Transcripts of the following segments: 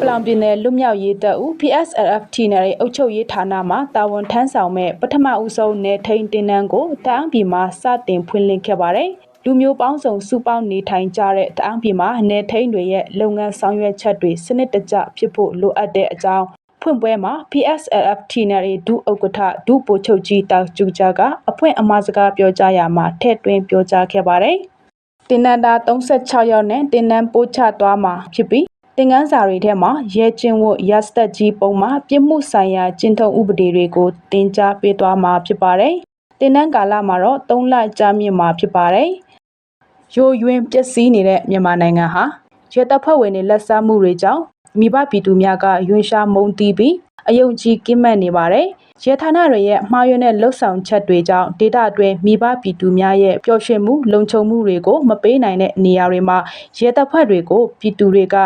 ပလောင်ပြည်နယ်လွတ်မြောက်ရေးတပ်ဦး PSLFT နယ်ရဲ့အုပ်ချုပ်ရေးဌာနမှတာဝန်ထမ်းဆောင်မဲ့ပထမဦးဆုံးနယ်ထိန်တင်နန်းကိုတအောင်းပြည်မှာစတင်ဖွင့်လှစ်ခဲ့ပါတယ်။လူမျိုးပေါင်းစုံစုပေါင်းနေထိုင်ကြတဲ့တအောင်းပြည်မှာနယ်ထိန်တွေရဲ့လုပ်ငန်းဆောင်ရွက်ချက်တွေစနစ်တကျဖြစ်ဖို့လိုအပ်တဲ့အကြောင်း ဖွင့်ပွဲမှာ PSLFT နယ်ရဲ့ဒုဥက္ကဋ္ဌဒုပိုချုပ်ကြီးတောက်ကျူကြကအဖွင့်အမှားစကားပြောကြားရာမှာထည့်သွင်းပြောကြားခဲ့ပါတယ်။တင်နန်းသား36ယောက်နဲ့တင်နန်းပို့ချသွားမှာဖြစ်ပြီးတင်ငန်းစာတွေထဲမှာရဲချင်းဝတ်ရစတက်ကြီးပုံမှာပြစ်မှုဆိုင်ရာကျင့်ထုံးဥပဒေတွေကိုတင် जा ပေးသွားမှာဖြစ်ပါတယ်။တင်နန်းကာလမှာတော့3လကြာမြင့်မှာဖြစ်ပါတယ်။ရိုယွင်းပျက်စီးနေတဲ့မြန်မာနိုင်ငံဟာရဲတပ်ဖွဲ့ဝင်တွေလက်စားမှုတွေကြောင့် မိဘပြည်သူများကယွန်ရှာမုန်းတီးပြီးအယုံကြည်ကင်းမဲ့နေပါတယ်။ရဲဌာနတွေရဲ့မှားယွင်းတဲ့လှုပ်ဆောင်ချက်တွေကြောင့်ဒေတာအတွင်းမိဘပြည်သူများရဲ့ပျော်ရွှင်မှုလုံခြုံမှုတွေကိုမပေးနိုင်တဲ့နေရာတွေမှာရဲတပ်ဖွဲ့တွေကိုပြည်သူတွေက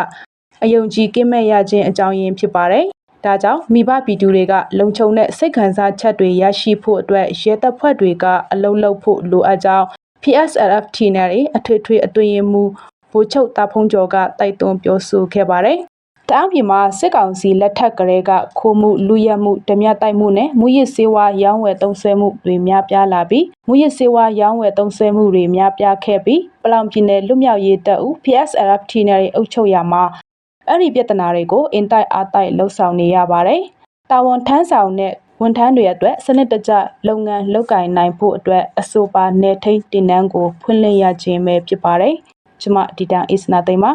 အယုံကြည်ကင်းမဲ့ရခြင်းအကြောင်းရင်းဖြစ်ပါတယ်။ဒါကြောင့်မိဘပြည်သူတွေကလုံခြုံတဲ့စိတ်ခံစားချက်တွေရရှိဖို့အတွက်ရဲတပ်ဖွဲ့တွေကအလုံးလုံးဖို့လိုအပ်ကြောင်း PSLFT နဲ့အထွေထွေအတွင်းရင်မူဗိုလ်ချုပ်တာဖုံးကျော်ကတိုက်တွန်းပြောဆိုခဲ့ပါတယ်။ တအောင်းပြည်မှာစစ်ကောင်စီလက်ထက်ကလေးကခိုးမှုလူရက်မှုဓမြတိုက်မှုနဲ့မူရစ်စေဝါရောင်းဝယ်သုံးဆွဲမှုတွေများပြားလာပြီးမူရစ်စေဝါရောင်းဝယ်သုံးဆွဲမှုတွေများပြားခဲ့ပြီးပလောင်ပြည်နယ်လွတ်မြောက်ရေးတပ်ဦး PSLFT နဲ့အုပ်ချုပ်ရာမှာအဲ့ဒီပြဿနာတွေကိုအင်တိုက်အားတိုက်လှုပ်ဆောင်နေရပါတယ်။တာဝန်ထမ်းဆောင်တဲ့ဝန်ထမ်းတွေအတွက်စနစ်တကျလုပ်ငန်းလုပ်ကိုင်နိုင်ဖို့အတွက်အဆိုပါနယ်ထိန်တင်နန်းကိုဖွင့်လှစ်ရခြင်းပဲဖြစ်ပါတယ်။ကျွန်မဒီတန်အစ္စနာသိမ်းပါ